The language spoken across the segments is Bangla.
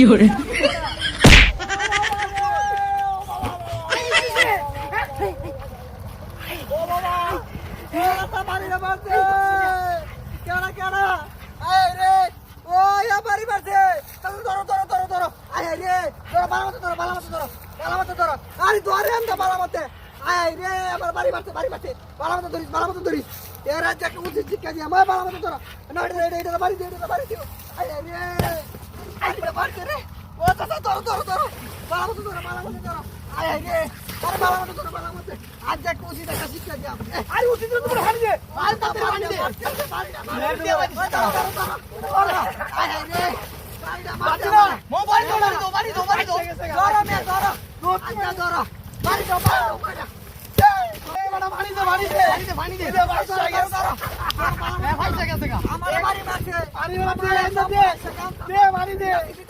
有人，আজ একটা উচিত একটা আরে আরে তাতে হানি দে মোবাইল ধরো ধরো। ধরো ধরো। মে ধরো ধরো বাড়ি ধরো দে পানি দে পানি দে ভাই ধরো ভাই জায়গা থেকে আমার বাড়ি মারছে পানি মারছে দে দে মারে মত ধর আরে ধরো ধরো মারে বাড়ি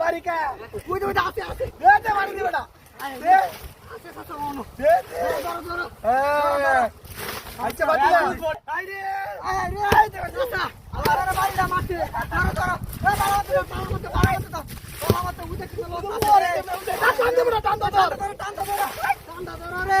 বাড়ি বাড়ি মনো আচ্ছা আইরে আইরে চাচা আমার আর বাড়িটা মারছে ধরো বড় ধরো টান ধরো টান ধরো রে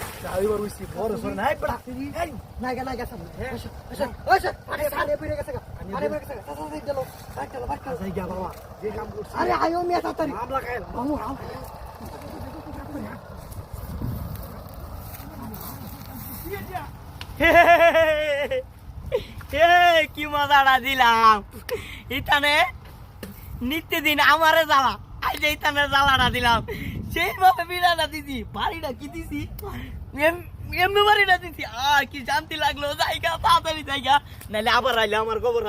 কি আই না এই বাচ্চাই না বুঝে না ও কিছে চাইবার উইছি বড় সর নাই পড়া। এই না গা না গা সামনে। আচ্ছা আচ্ছা আরে সামনে পড়ে গেছে আরে পড়ে গেছে সাসা দেই চলো বাট চলো বাট চলো যাই গা বাবা। যে কাম করছিস আরে আয়ো মিয়া তাড়াতাড়ি। আমলা খাইল বাবু আও। কি মজাটা দিলাম। ইতানে নিত্যদিন আমারে জ্বালা। আজ ইতানে জ্বালাটা দিলাম, সেইভাবে বিড়াটা দিছি, বাড়িটা কি দিছি? এম- এমনি বাড়িটা দিছি আর কি শান্তি লাগল, জায়গা, তাড়াতাড়ি জায়গা, নাহলে আবার আইলে আমার খবর